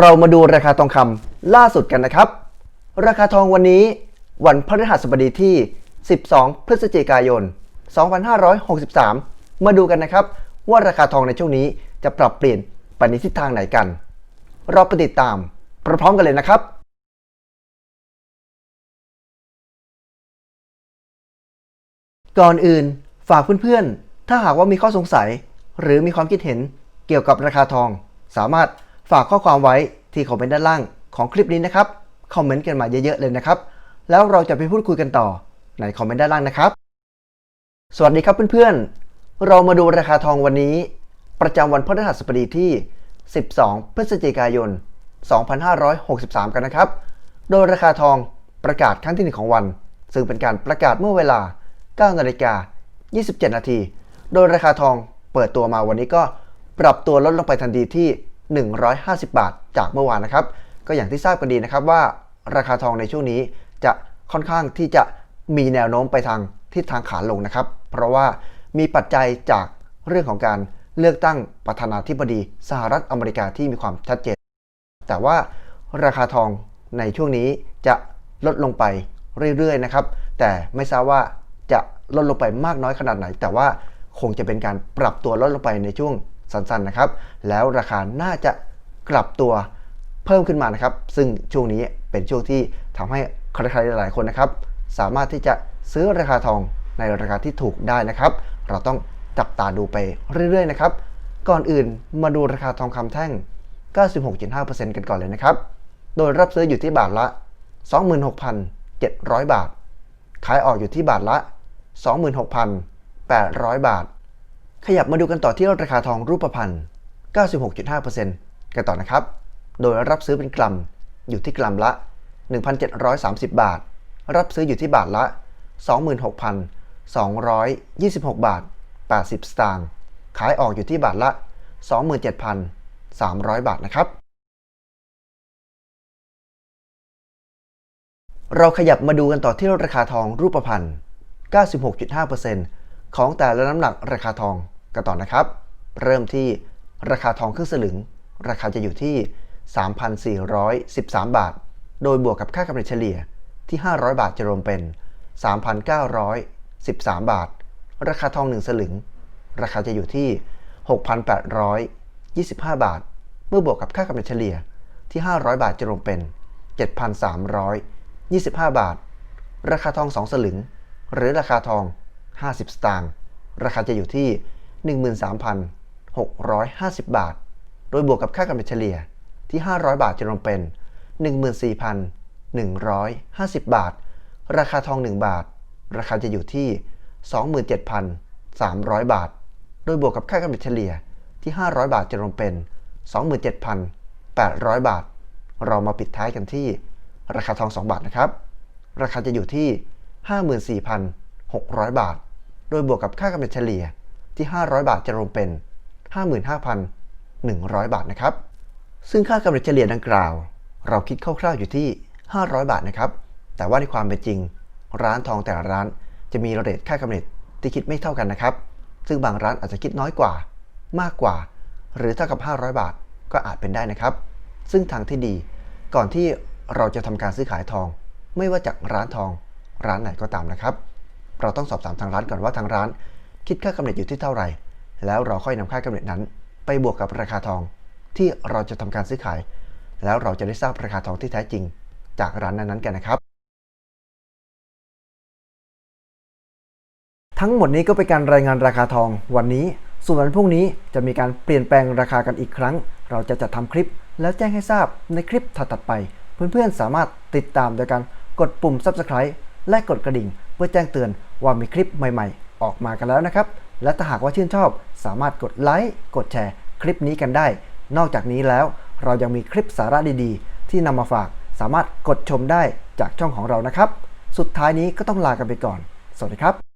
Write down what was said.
เรามาดูราคาทองคำล่าสุดกันนะครับ ราคาทองวันนี้วันพฤหัสบดีที่ 12 พฤศจิกายน 2563 มาดูกันนะครับ ว่าราคาทองในช่วงนี้จะปรับเปลี่ยนไปในทิศทางไหนกัน เราไปติดตามพร้อมๆกันเลยนะครับก่อนอื่นฝากเพื่อนๆ ถ้าหากว่ามีข้อสงสัย หรือมีความคิดเห็นเกี่ยวกับราคาทอง สามารถ ฝากข้อความไว้ที่คอมเมนต์ด้านล่างของคลิปนี้นะครับ คอมเมนต์กันมาเยอะๆเลยนะครับ แล้วเราจะไปพูดคุยกันต่อในคอมเมนต์ด้านล่างนะครับ สวัสดีครับเพื่อนๆ เรามาดูราคาทองวันนี้ ประจำวันพฤหัสบดีที่ 12 พฤศจิกายน 2563 กันนะครับ โดยราคาทองประกาศครั้งที่หนึ่งของวัน ซึ่งเป็นการประกาศเมื่อเวลา 9 นาฬิกา 27 นาที โดยราคาทองเปิดตัวมาวันนี้ก็ปรับตัวลดลงไปทันทีที่ 150 บาท จากเมื่อวานนะครับ ก็อย่างที่ทราบกันดีนะครับว่าราคาทองในช่วงนี้จะค่อนข้างที่จะมีแนวโน้มไปทางทิศทางขาลงนะครับ เพราะว่ามีปัจจัยจากเรื่องของการเลือกตั้งประธานาธิบดีสหรัฐอเมริกาที่มีความชัดเจน แต่ว่าราคาทองในช่วงนี้จะลดลงไปเรื่อยๆนะครับ แต่ไม่ทราบว่าจะลดลงไปมากน้อยขนาดไหน แต่ว่าคงจะเป็นการปรับตัวลดลงไปในช่วง สั้นๆนะครับ แล้วราคาน่าจะกลับตัวเพิ่มขึ้นมานะครับ ซึ่งช่วงนี้เป็นช่วงที่ทำให้ใครๆหลายคนนะครับ สามารถที่จะซื้อราคาทองในราคาที่ถูกได้นะครับ เราต้องจับตาดูไปเรื่อยๆนะครับ ก่อนอื่นมาดูราคาทองคำแท่ง 96.5%กันก่อนเลยนะครับ โดยรับซื้ออยู่ที่บาทละ 26,700 บาท ขายออกอยู่ที่บาทละ 26,800 บาท ขยับมาดูกันต่อที่ราคาทองรูปพรรณ 96.5%กันต่อนะครับ โดยรับซื้อเป็นกรัม อยู่ที่กรัมละ 1,730 บาท รับซื้ออยู่ที่บาทละ 26,226 บาท 80 สตางค์ ขายออกอยู่ที่บาทละ 27,300 บาทนะครับ เราขยับมาดูกันต่อที่ราคาทองรูปพรรณ 96.5%ของแต่ละน้ำหนักราคาทอง กันต่อนะครับ เริ่มที่ราคาทองครึ่งสลึง ราคาจะอยู่ที่ 3,413 บาท โดยบวกกับค่ากำไรเฉลี่ยที่ 500 บาทจะรวมเป็น 3,913 บาท ราคาทอง 1 สลึง ราคาจะอยู่ที่ 6,825 บาท เมื่อบวกกับค่ากำไรเฉลี่ยที่ 500 บาทจะรวมเป็น 7,325 บาท ราคาทอง 2 สลึง หรือราคาทอง 50 สตางค์ ราคาจะอยู่ที่ 13,650 บาท โดยบวกกับค่ากำไรเฉลี่ยที่ 500 บาทจะรวมเป็น 14,150 บาท ราคาทอง 1 บาท ราคาจะอยู่ที่ 27,300 บาท โดยบวกกับค่ากำไรเฉลี่ยที่ 500 บาทจะรวมเป็น 27,800 บาท เรามาปิดท้ายกันที่ ราคาทอง 2 บาทนะครับ ราคาจะอยู่ที่ 54,600 บาท โดยบวกกับค่ากำไรเฉลี่ย ที่ 500 บาทจะรวมเป็น 55,100 บาทนะครับ ซึ่งค่ากำไรเฉลี่ยดังกล่าว เราคิดคร่าวๆอยู่ที่ 500 บาทนะครับ แต่ว่าในความเป็นจริง ร้านทองแต่ละร้านจะมีเรทค่ากำไรที่คิดไม่เท่ากันนะครับ ซึ่งบางร้านอาจจะคิดน้อยกว่า มากกว่า หรือเท่ากับ 500 บาทก็อาจเป็นได้นะครับ ซึ่งทางที่ดีก่อนที่เราจะทำการซื้อขายทอง ไม่ว่าจากร้านทอง ร้านไหนก็ตามนะครับ เราต้องสอบถามทางร้านก่อนว่าทางร้าน คิดค่ากำเนิดอยู่ที่เท่าไหร่ แล้วเราค่อยนำค่ากำเนิดนั้น ไปบวกกับราคาทอง ที่เราจะทำการซื้อขาย แล้วเราจะได้ทราบราคาทองที่แท้จริง จากร้านนั้นๆกันนะครับ ทั้งหมดนี้ก็เป็นการรายงานราคาทอง วันนี้ส่วนวันพรุ่งนี้จะมีการเปลี่ยนแปลงราคากันอีกครั้ง เราจะจัดทำคลิป แล้วแจ้งให้ทราบในคลิปถัดๆไป เพื่อนๆสามารถติดตามโดยการกดปุ่ม subscribe และกดกระดิ่ง เพื่อแจ้งเตือนว่ามีคลิปใหม่ๆ ออกมากันแล้วนะครับ และถ้าหากว่าชื่นชอบ สามารถกดไลค์กดแชร์ คลิปนี้กันได้ นอกจากนี้แล้วเรายังมีคลิปสาระดีๆ ที่นำมาฝากสามารถกดชมได้จากช่องของเรานะครับ สุดท้ายนี้ก็ต้องลากันไปก่อน สวัสดีครับ